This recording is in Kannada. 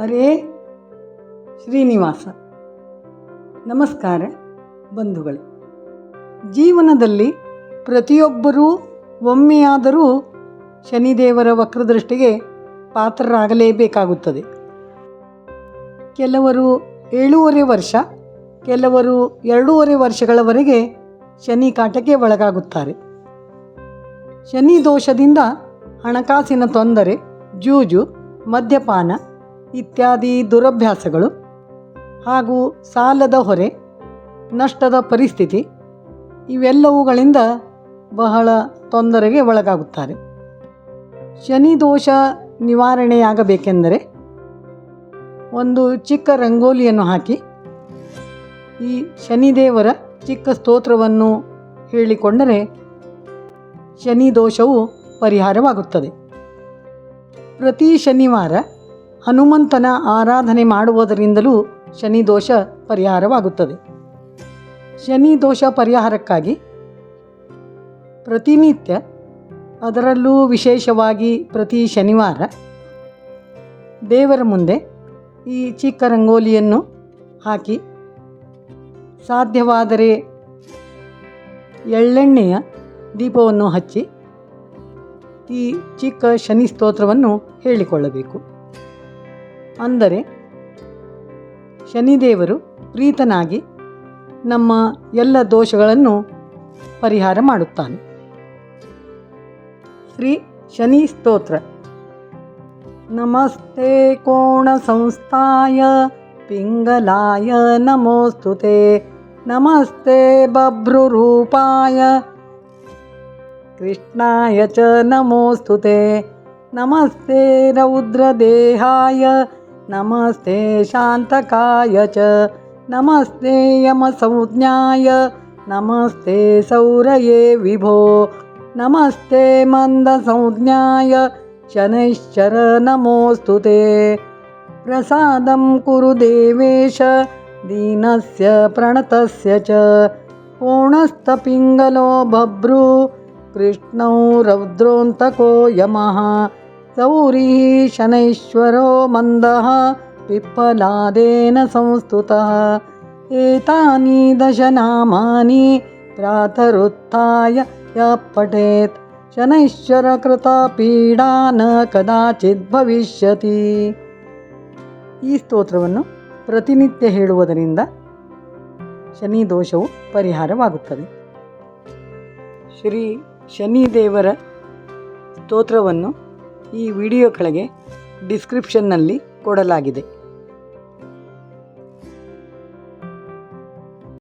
ಹರೇ ಶ್ರೀನಿವಾಸ. ನಮಸ್ಕಾರ ಬಂಧುಗಳು. ಜೀವನದಲ್ಲಿ ಪ್ರತಿಯೊಬ್ಬರೂ ಒಮ್ಮೆಯಾದರೂ ಶನಿದೇವರ ವಕ್ರದೃಷ್ಟಿಗೆ ಪಾತ್ರರಾಗಲೇಬೇಕಾಗುತ್ತದೆ. ಕೆಲವರು ಏಳೂವರೆ ವರ್ಷ, ಕೆಲವರು ಎರಡೂವರೆ ವರ್ಷಗಳವರೆಗೆ ಶನಿ ಕಾಟಕ್ಕೆ ಒಳಗಾಗುತ್ತಾರೆ. ಶನಿ ದೋಷದಿಂದ ಹಣಕಾಸಿನ ತೊಂದರೆ, ಜೂಜು, ಮದ್ಯಪಾನ ಇತ್ಯಾದಿ ದುರಭ್ಯಾಸಗಳು ಹಾಗೂ ಸಾಲದ ಹೊರೆ, ನಷ್ಟದ ಪರಿಸ್ಥಿತಿ ಇವೆಲ್ಲವುಗಳಿಂದ ಬಹಳ ತೊಂದರೆಗೆ ಒಳಗಾಗುತ್ತಾರೆ. ಶನಿ ದೋಷ ನಿವಾರಣೆಯಾಗಬೇಕೆಂದರೆ ಒಂದು ಚಿಕ್ಕ ರಂಗೋಲಿಯನ್ನು ಹಾಕಿ ಈ ಶನಿದೇವರ ಚಿಕ್ಕ ಸ್ತೋತ್ರವನ್ನು ಹೇಳಿಕೊಂಡರೆ ಶನಿ ದೋಷವು ಪರಿಹಾರವಾಗುತ್ತದೆ. ಪ್ರತಿ ಶನಿವಾರ ಹನುಮಂತನ ಆರಾಧನೆ ಮಾಡುವುದರಿಂದಲೂ ಶನಿ ದೋಷ ಪರಿಹಾರವಾಗುತ್ತದೆ. ಶನಿ ದೋಷ ಪರಿಹಾರಕ್ಕಾಗಿ ಪ್ರತಿನಿತ್ಯ ಅದರಲ್ಲೂ ವಿಶೇಷವಾಗಿ ಪ್ರತಿ ಶನಿವಾರ ದೇವರ ಮುಂದೆ ಈ ಚಿಕ್ಕ ರಂಗೋಲಿಯನ್ನು ಹಾಕಿ, ಸಾಧ್ಯವಾದರೆ ಎಳ್ಳೆಣ್ಣೆಯ ದೀಪವನ್ನು ಹಚ್ಚಿ, ಈ ಚಿಕ್ಕ ಶನಿ ಸ್ತೋತ್ರವನ್ನು ಹೇಳಿಕೊಳ್ಳಬೇಕು. ಅಂದರೆ ಶನಿದೇವರು ಪ್ರೀತನಾಗಿ ನಮ್ಮ ಎಲ್ಲ ದೋಷಗಳನ್ನು ಪರಿಹಾರ ಮಾಡುತ್ತಾನೆ. ಶ್ರೀ ಶನಿ ಸ್ತೋತ್ರ. ನಮಸ್ತೆ ಕೋಣ ಸಂಸ್ಥಾಯ ಪಿಂಗಲಾಯ ನಮೋಸ್ತುತೆ ನಮಸ್ತೆ ಬಭ್ರುರೂಪಾಯ ಕೃಷ್ಣಾಯ ಚ ನಮೋಸ್ತುತೆ ನಮಸ್ತೆ ರೌದ್ರದೇಹಾಯ नमस्ते शान्तकाय च। नमस्ते यमसंज्ञाय। नमस्ते सौरये विभो। नमस्ते मन्दसंज्ञाय शनैश्चर नमोऽस्तु ते। प्रसादं कुरु देवेश। दीनस्य प्रणतस्य च। पूर्णस्तपिङ्गलो बभ्रू। कृष्णौ रौद्रोऽन्तको यमः सौरिः शनैश्वरो मन्दः पिप्पलादेन संस्तुतः एतानि दशनामानि प्रातरुत्थाय यः पठेत् ಶನೈಶ್ವರಕೃತಪೀಡಾ ನ ಕದಾಚಿತ್ ಭವಿಷ್ಯತಿ ಈ ಸ್ತೋತ್ರವನ್ನು ಪ್ರತಿನಿತ್ಯ ಹೇಳುವುದರಿಂದ ಶನಿ ದೋಷವು ಪರಿಹಾರವಾಗುತ್ತದೆ ಶ್ರೀ ಶನಿದೇವರ ಸ್ತೋತ್ರವನ್ನು ಈ ವಿಡಿಯೋ ಕೆಳಗೆ ಡಿಸ್ಕ್ರಿಪ್ಷನ್ನಲ್ಲಿ ಕೊಡಲಾಗಿದೆ.